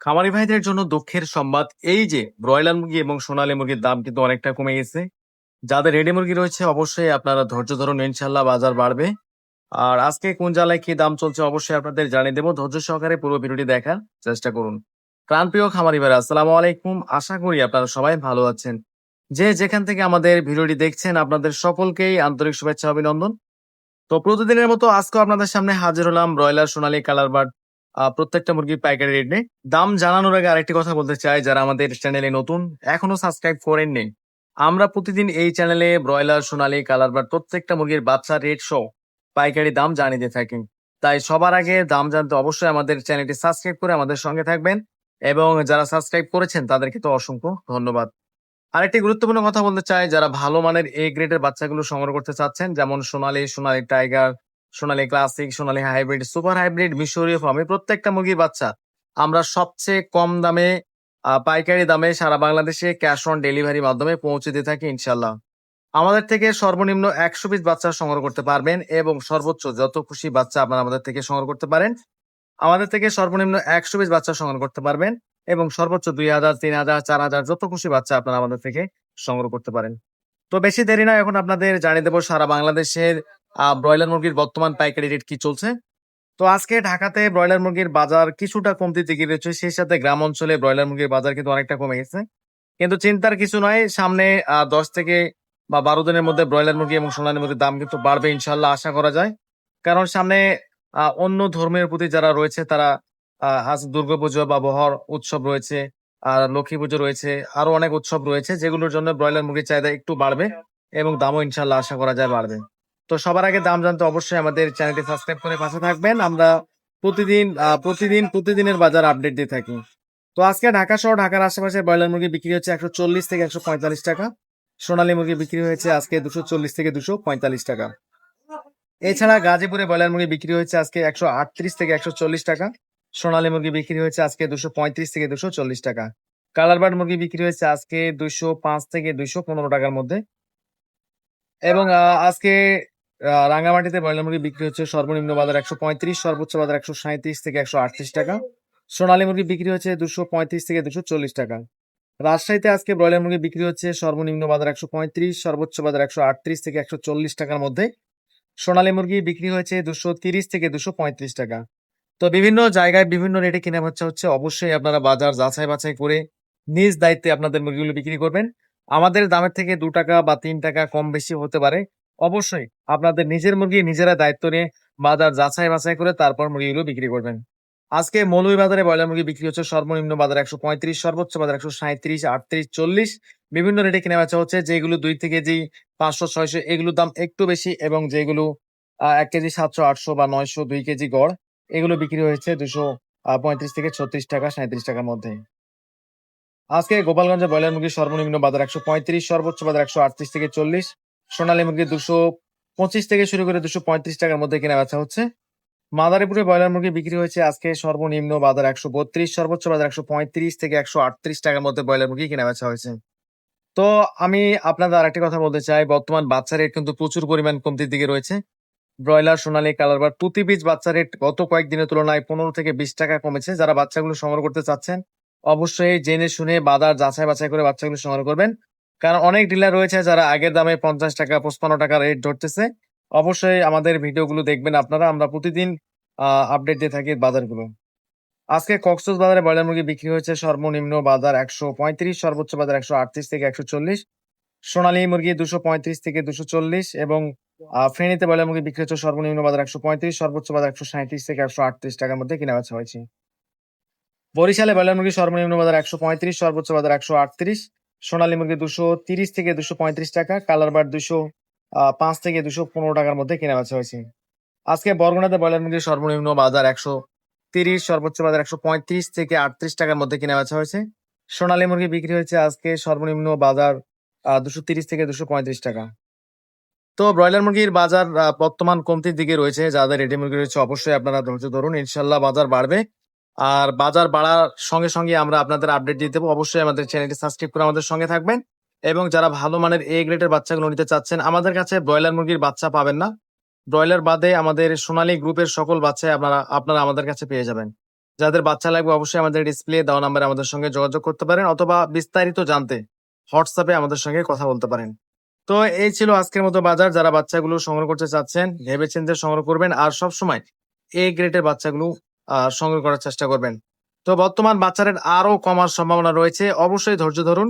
খামারি ভাইদের জন্য দুঃখের সংবাদ এই যে, ব্রয়লার মুরগি এবং সোনালী মুরগির দাম কিন্তু অনেকটা কমে গেছে। যাদের রেডি মুরগি রয়েছে, অবশ্যই আপনারা ধৈর্য ধরুন ইনশাল্লাহ বাজার বাড়বে। আর আজকে কোন জ্বালায় কি দাম চলছে, অবশ্যই আপনাদের জানিয়ে দেবো। ধৈর্য সহকারে পুরো ভিডিওটি দেখার চেষ্টা করুন। প্রাণপ্রিয় খামারি ভাইরা, আসসালামু আলাইকুম। আশা করি আপনারা সবাই ভালো আছেন। যে যেখান থেকে আমাদের ভিডিওটি দেখছেন, আপনাদের সকলকেই আন্তরিক শুভেচ্ছা, অভিনন্দন। তো প্রতিদিনের মতো আজকেও আপনাদের সামনে হাজির হলাম ব্রয়লার সোনালী কালার বার্ড প্রত্যেকটা মুরগির পাইকারি রেট নেই। দাম জানানোর আগে আরেকটি কথা বলতে চাই, যারা আমাদের চ্যানেলে নতুন, এখনও সাবস্ক্রাইব করেননি আমরা প্রতিদিন এই চ্যানেলে ব্রয়লার সোনালি কালার বার্ড প্রত্যেকটা মুরগির বাচ্চা রেট সহ পাইকারি দাম জানিয়ে দিয়ে থাকি। তাই সবার আগে দাম জানতে অবশ্যই আমাদের চ্যানেলটি সাবস্ক্রাইব করে আমাদের সঙ্গে থাকবেন এবং যারা সাবস্ক্রাইব করেছেন তাদেরকে তো অসংখ্য ধন্যবাদ। আরেকটি গুরুত্বপূর্ণ কথা বলতে চাই, যারা ভালো মানের এ গ্রেডের বাচ্চাগুলো সংগ্রহ করতে চাচ্ছেন, যেমন Sonali, Sonali tiger Sonali classic Sonali hybrid super hybrid মিশরীয় ফার্মে প্রত্যেকটা মুরগির বাচ্চা আমরা সবচেয়ে কম দামে পাইকারি দামে সারা বাংলাদেশে ক্যাশ অন ডেলিভারি মাধ্যমে পৌঁছে দিয়ে থাকি ইনশাল্লাহ আমাদের থেকে সর্বনিম্ন একশো পিস বাচ্চা সংগ্রহ করতে পারবেন এবং সর্বোচ্চ যত খুশি বাচ্চা আপনারা আমাদের থেকে সংগ্রহ করতে পারেন, আমাদের থেকে সর্বনিম্ন একশো পিস বাচ্চা সংগ্রহ করতে পারবেন এবং সর্বোচ্চ দুই হাজার, তিন হাজার, চার হাজার যত খুশি বাচ্চা আপনারা আমাদের থেকে সংগ্রহ করতে পারেন। তো বেশি দেরি না, এখন আপনাদের জানিয়ে দেবো সারা বাংলাদেশের ব্রয়লার মুরগির বর্তমান পাইকারি রেট কি চলছে? তো আজকে ঢাকাতে ব্রয়লার মুরগির বাজার কিছুটা কমতে দিকে রয়েছে সেই সাথে গ্রাম অঞ্চলে ব্রয়লার মুরগির বাজার কিন্তু অনেকটা কমে গেছে। কিন্তু চিন্তার কিছু নয় সামনে দশ থেকে বা বারো দিনের মধ্যে ব্রয়লার মুরগি এবং সোনালী মুরগির দাম কিন্তু বাড়বে ইনশাল্লাহ আশা করা যায়। কারণ সামনে অন্য ধর্মের প্রতি যারা রয়েছে তারা আজ দুর্গাপুজো বা বহর উৎসব রয়েছে আর লক্ষ্মী পুজো রয়েছে আরও অনেক উৎসব রয়েছে, যেগুলোর জন্য ব্রয়লার মুরগির চাহিদা একটু বাড়বে এবং দামও ইনশাল্লাহ আশা করা যায় বাড়বে। তো সবার আগে দাম জানতে অবশ্যই আমাদের চ্যানেলটি সাবস্ক্রাইব করে পাশে থাকবেন। আমরা প্রতিদিন প্রতিদিন, প্রতিদিনের বাজার আপডেট দিয়ে থাকি। তো আজকে ঢাকা শহর, ঢাকার আশেপাশে ব্রয়লার মুরগি বিক্রি হচ্ছে একশো চল্লিশ থেকে একশো পঁয়তাল্লিশ টাকা। সোনালী মুরগি বিক্রি হয়েছে আজকে দুশো চল্লিশ থেকে দুশো পঁয়তাল্লিশ টাকা। এছাড়া গাজীপুরে ব্রয়লার মুরগি বিক্রি হয়েছে আজকে একশো আটত্রিশ থেকে একশো চল্লিশ টাকা। সোনালী মুরগি বিক্রি হয়েছে আজকে দুশো পঁয়ত্রিশ থেকে দুশো চল্লিশ টাকা। কালারবার্ড মুরগি বিক্রি হয়েছে আজকে দুশো পাঁচ থেকে দুশো পনেরো টাকার মধ্যে। এবং আজকে আহ, রাঙ্গামাটিতে ব্রয়লার মুরগি বিক্রি হচ্ছে সর্বনিম্ন বাজার একশো পঁয়ত্রিশ সর্বোচ্চ বাজার একশো সাঁত্রিশ থেকে একশো আটত্রিশ টাকা। সোনালী মুরগি বিক্রি হচ্ছে দুশো পঁয়ত্রিশ থেকে দুশো চল্লিশ টাকা। রাজশাহীতে আজকে ব্রয়লার মুরগি বিক্রি হচ্ছে সর্বনিম্ন বাজার একশো পঁয়ত্রিশ সর্বোচ্চ বাজার একশো আটত্রিশ থেকে একশো চল্লিশ টাকার মধ্যে। সোনালী মুরগি বিক্রি হয়েছে দুশো তিরিশ থেকে দুশো পঁয়ত্রিশ টাকা। তো বিভিন্ন জায়গায় বিভিন্ন রেটে কেনা বাচ্চা হচ্ছে অবশ্যই আপনারা বাজার যাচাই বাছাই করে নিজ দায়িত্বে আপনাদের মুরগিগুলো বিক্রি করবেন। আমাদের দামের থেকে দু টাকা বা তিন টাকা কম বেশি হতে পারে। অবশ্যই আপনাদের নিজের মুরগি নিজেরা দায়িত্ব নিয়ে বাজার যাচাই বাছাই করে তারপর মুরগিগুলো বিক্রি করবেন। আজকে মৌলভী বাজারে ব্রয়লার মুরগি বিক্রি হচ্ছে সর্বনিম্ন বাজার একশো পঁয়ত্রিশ, সর্বোচ্চ বাজার একশো সাঁত্রিশ আটত্রিশ, চল্লিশ। বিভিন্ন রেটে কেনা বেচা হচ্ছে, যেগুলো দুই থেকে যে পাঁচশো, ছয়শো, এগুলোর দাম একটু বেশি এবং যেগুলো এক কেজি সাতশো, আটশো বা নয়শো, দুই কেজি গড়, এগুলো বিক্রি হয়েছে দুশো পঁয়ত্রিশ থেকে ছত্রিশ টাকা সাঁত্রিশ টাকার মধ্যে। আজকে গোপালগঞ্জে ব্রয়লার মুরগির সর্বনিম্ন বাজার একশো পঁয়ত্রিশ, সর্বোচ্চ বাজার একশো আটত্রিশ থেকে চল্লিশ। সোনালী মুরগি দুশো পঁচিশ থেকে শুরু করে দুশো পঁয়ত্রিশ টাকার মধ্যে কেনা বেচা হচ্ছে। মাদারীপুরে ব্রয়লার মুরগি বিক্রি হয়েছে আজকে সর্বনিম্ন বাজার একশো বত্রিশ, সর্বোচ্চ বাজার একশো পঁয়ত্রিশ থেকে একশো আটত্রিশ টাকার মধ্যে ব্রয়লার মুরগি কেনা বেচা হয়েছে। তো আমি আপনাদের আরেকটি কথা বলতে চাই, বর্তমান বাচ্চা রেট কিন্তু প্রচুর পরিমাণ কমতির দিকে রয়েছে। ব্রয়লার, সোনালী, কালার বা প্রতি বীজ বাচ্চা রেট গত কয়েকদিনের তুলনায় পনেরো থেকে বিশ টাকা কমেছে। যারা বাচ্চাগুলো সংগ্রহ করতে চাচ্ছেন, অবশ্যই জেনে শুনে বাজার যাচাই বাছাই করে বাচ্চাগুলো সংগ্রহ করবেন। কারণ অনেক ডিলার রয়েছে যারা আগের দামে পঞ্চাশ টাকা, পঁচপান্ন টাকা রেট ধরতেছে। অবশ্যই আমাদের ভিডিওগুলো দেখবেন আপনারা। আমরা প্রতিদিন আপডেট দিয়ে থাকি বাজারগুলো। আজকে কক্সবাজারে বাজারে ব্রয়লার মুরগি বিক্রি হয়েছে সর্বনিম্ন বাজার একশো পঁয়ত্রিশ, সর্বোচ্চ বাজার একশো আটত্রিশ থেকে একশো চল্লিশ। সোনালী মুরগি দুশো পঁয়ত্রিশ থেকে দুশো চল্লিশ এবং ফেনীতে ব্রয়লার মুরগি বিক্রি হচ্ছে সর্বনিম্ন বাজার একশো পঁয়ত্রিশ, সর্বোচ্চ বাজার একশো সাঁত্রিশ থেকে একশো আটত্রিশ টাকার মধ্যে কেনা বেচা হয়েছে। বরিশালে ব্রয়লার মুরগি সর্বনিম্ন বাজার একশো পঁয়ত্রিশ, সর্বোচ্চ বাজার একশো আটত্রিশ। সোনালী মুরগি দুশো তিরিশ থেকে দুশো পঁয়ত্রিশ টাকা, কালার বার দুশো পাঁচ থেকে দুশো পনেরো টাকার মধ্যে কেনা বেচা হয়েছে। আজকে বরগুনাতে ব্রয়লার মুরগির সর্বনিম্ন বাজার একশো তিরিশ, সর্বোচ্চ বাজার একশো পঁয়ত্রিশ থেকে আটত্রিশ টাকার মধ্যে কেনা বেচা হয়েছে। সোনালী মুরগি বিক্রি হয়েছে আজকে সর্বনিম্ন বাজার দুশো তিরিশ থেকে দুশো পঁয়ত্রিশ টাকা। তো ব্রয়লার মুরগির বাজার বর্তমান কমতির দিকে রয়েছে। যাদের রেডি মুরগি রয়েছে, অবশ্যই আপনারা ধৈর্য ধরুন। ইনশাল্লাহ বাজার বাড়বে। আর বাজার বাড়ার সঙ্গে সঙ্গে আমরা আপনাদের আপডেট দিয়ে দেবো। অবশ্যই আমাদের চ্যানেলটি সাবস্ক্রাইব করে আমাদের সঙ্গে থাকবেন। এবং যারা ভালো মানের এ গ্রেডের বাচ্চাগুলো নিতে চাচ্ছেন, আমাদের কাছে ব্রয়লার মুরগির বাচ্চা পাবেন না। ব্রয়লার বাদে আমাদের সোনালী গ্রুপের সকল বাচ্চাই আপনারা আপনারা আমাদের কাছে পেয়ে যাবেন। যাদের বাচ্চা লাগবে অবশ্যই আমাদের ডিসপ্লে দেওয়া নাম্বারে আমাদের সঙ্গে যোগাযোগ করতে পারেন অথবা বিস্তারিত জানতে হোয়াটসঅ্যাপে আমাদের সঙ্গে কথা বলতে পারেন। তো এই ছিল আজকের মতো বাজার। যারা বাচ্চাগুলো সংগ্রহ করতে চাচ্ছেন ভেবেছেন যে সংগ্রহ করবেন। আর সব সময় এ গ্রেডের বাচ্চাগুলো সংগ্রহ করার চেষ্টা করবেন। তো বর্তমান বাচ্চারের আরও কমার সম্ভাবনা রয়েছে। অবশ্যই ধৈর্য ধরুন।